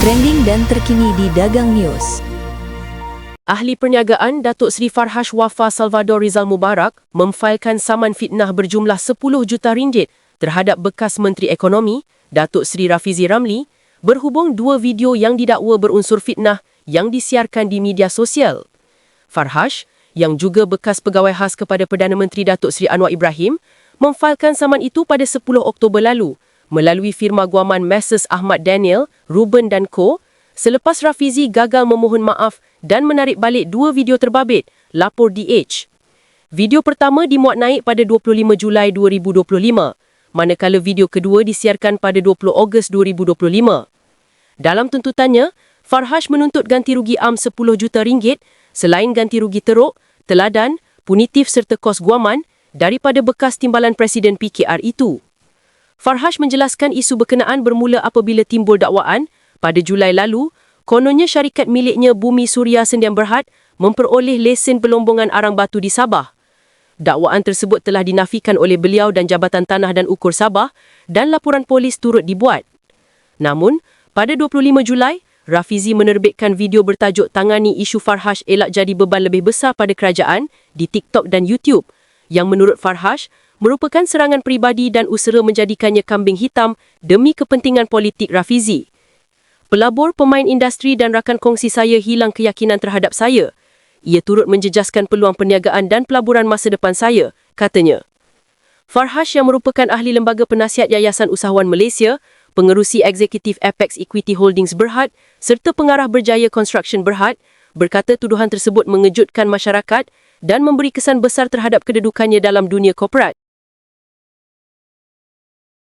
trending dan terkini di Dagang News. Ahli Perniagaan Datuk Seri Farhash Wafa Salvador Rizal Mubarak memfailkan saman fitnah berjumlah 10 juta ringgit terhadap bekas Menteri Ekonomi Datuk Seri Rafizi Ramli berhubung dua video yang didakwa berunsur fitnah yang disiarkan di media sosial. Farhash, yang juga bekas pegawai khas kepada Perdana Menteri Datuk Seri Anwar Ibrahim, memfailkan saman itu pada 10 Oktober lalu melalui firma guaman Messrs Ahmad Daniel, Ruben dan Co. selepas Rafizi gagal memohon maaf dan menarik balik dua video terbabit, lapor DH. Video pertama dimuat naik pada 25 Julai 2025, manakala video kedua disiarkan pada 20 Ogos 2025. Dalam tuntutannya, Farhash menuntut ganti rugi am 10 juta ringgit selain ganti rugi teruk, teladan, punitif serta kos guaman daripada bekas timbalan Presiden PKR itu. Farhash menjelaskan isu berkenaan bermula apabila timbul dakwaan pada Julai lalu, kononnya syarikat miliknya Bumi Suria Sendian Berhad memperoleh lesen pelombongan arang batu di Sabah. Dakwaan tersebut telah dinafikan oleh beliau dan Jabatan Tanah dan Ukur Sabah dan laporan polis turut dibuat. Namun, pada 25 Julai, Rafizi menerbitkan video bertajuk Tangani Isu Farhash Elak Jadi Beban Lebih Besar pada Kerajaan di TikTok dan YouTube yang menurut Farhash merupakan serangan peribadi dan usaha menjadikannya kambing hitam demi kepentingan politik Rafizi. Pelabur, pemain industri dan rakan kongsi saya hilang keyakinan terhadap saya. Ia turut menjejaskan peluang perniagaan dan pelaburan masa depan saya, katanya. Farhash yang merupakan ahli lembaga penasihat Yayasan Usahawan Malaysia, pengerusi eksekutif Apex Equity Holdings Berhad serta pengarah Berjaya Construction Berhad, berkata tuduhan tersebut mengejutkan masyarakat dan memberi kesan besar terhadap kedudukannya dalam dunia korporat.